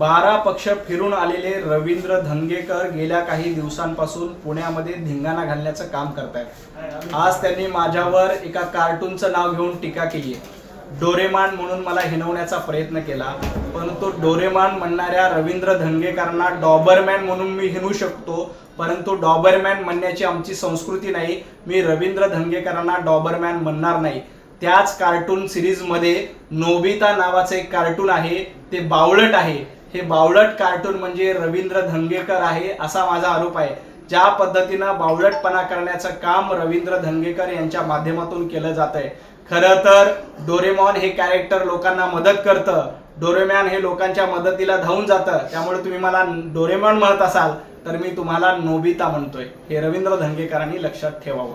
बारा पक्ष फिरून आलेले रवींद्र धंगेकर गेल्या काही दिवसांपासून पुण्यामध्ये धिंगाणा घालण्याचं काम करतायत. आज त्यांनी माझ्यावर एका कार्टूनचं नाव घेऊन टीका केली आहे डोरेमान म्हणून मला हिनवण्याचा प्रयत्न केला परंतु डोरेमान म्हणणाऱ्या रवींद्र धंगेकरांना डॉबरमॅन म्हणून मी हिनू शकतो परंतु डॉबरमॅन म्हणण्याची आमची संस्कृती नाही मी रवींद्र धंगेकरांना डॉबरमॅन म्हणणार नाही. त्याच कार्टून सिरीजमध्ये नोबिता नावाचं एक कार्टून आहे ते बावळट आहे. हे बावळट कार्टून म्हणजे रवींद्र धंगेकर आहे असा माझा आरोप आहे. ज्या पद्धतीनं बावळटपणा करण्याचं काम रवींद्र धंगेकर यांच्या माध्यमातून केलं जात आहे खरं तर डोरेमॉन हे कॅरेक्टर लोकांना मदत करतं. डोरेमॅन हे लोकांच्या मदतीला धावून जातं. त्यामुळे तुम्ही मला डोरेमॉन म्हणत असाल तर मी तुम्हाला नोबिता म्हणतोय. हे रवींद्र धंगेकरांनी लक्षात ठेवावं.